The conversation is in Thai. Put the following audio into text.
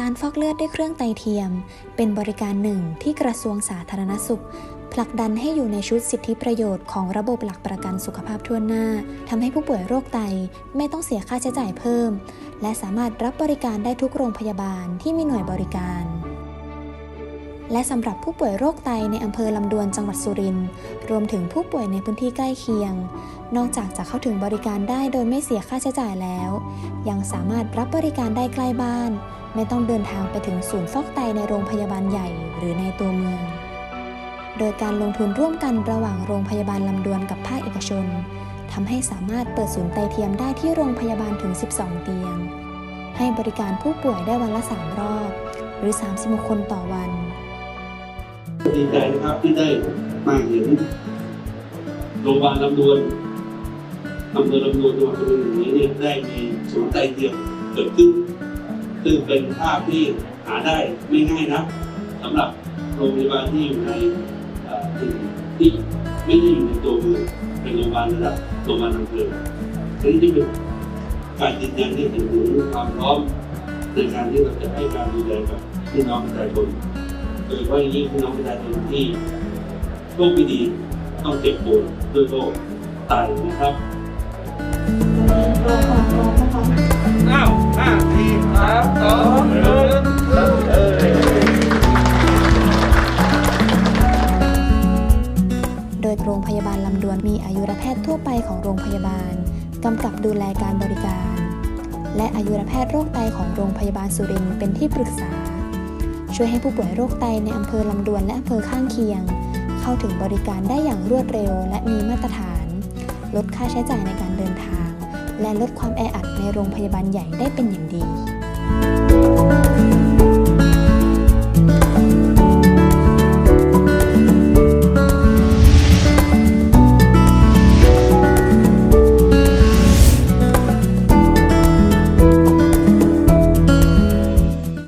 การฟอกเลือดด้วยเครื่องไตเทียม เป็นบริการหนึ่งที่กระทรวงสาธารณสุข ผลักดันให้อยู่ในชุดสิทธิประโยชน์ของระบบหลักประกันสุขภาพทั่วหน้าทำให้ผู้ป่วยโรคไตไม่ต้องเสียค่าใช้จ่ายเพิ่ม และสามารถรับบริการได้ทุกโรงพยาบาลที่มีหน่วยบริการและสำหรับผู้ป่วยโรคไตในอำเภอลำดวนจังหวัดสุรินทร์รวมถึงผู้ป่วยในพื้นที่ใกล้เคียง นอกจากจะเข้าถึงบริการได้โดยไม่เสียค่าใช้จ่ายแล้ว ยังสามารถรับบริการได้ใกล้บ้าน ไม่ต้องเดินทางไปถึงศูนย์ฟอกไตในโรงพยาบาลใหญ่หรือในตัวเมือง โดยการลงทุนร่วมกันระหว่างโรงพยาบาลลำดวนกับภาคเอกชนทำให้สามารถเปิดศูนย์ไตเทียมได้ที่โรงพยาบาลถึง 12 เตียง ให้บริการผู้ป่วยได้วันละ 3 รอบ หรือ36คนต่อวัน ดีใจนะครับที่ได้มาเห็นโรงพยาบาลลำดวนอำเภอลำดวนจังหวัดสุรินทร์แห่งนี้เนี่ยได้มีศูนย์ไตเทียมเกิดขึ้น ซึ่งเป็นภาพที่หาได้ไม่ง่ายนะสำหรับโรงพยาบาลที่อยู่ในถิ่นที่ไม่ได้อยู่ในตัวเมืองเป็นโรงพยาบาลระดับโรงพยาบาลอำเภอซึ่งที่เป็นการยืนยันที่เห็นถึงความพร้อมในการที่เราจะให้การดูแลกับพี่น้องประชาชนโดยเฉพาะอย่างยิ่งพี่น้องประชาชนที่โรคไม่ดีต้องเจ็บป่วยด้วยโรคไตนะครับามสองหนึ่งโดยโรงพยาบาลลำดวนมีอายุรแพทย์ทั่วไปของโรงพยาบาลกำกับดูแลการบริการ และอายุรแพทย์โรคไตของโรงพยาบาลสุรินทร์เป็นที่ปรึกษา ช่วยให้ผู้ป่วยโรคไตในอำเภอลำดวนและอำเภอข้างเคียง เข้าถึงบริการได้อย่างรวดเร็วและมีมาตรฐาน ลดค่าใช้จ่ายในการเดินทาง และลดความแออัดในโรงพยาบาลใหญ่ได้เป็นอย่างดี Música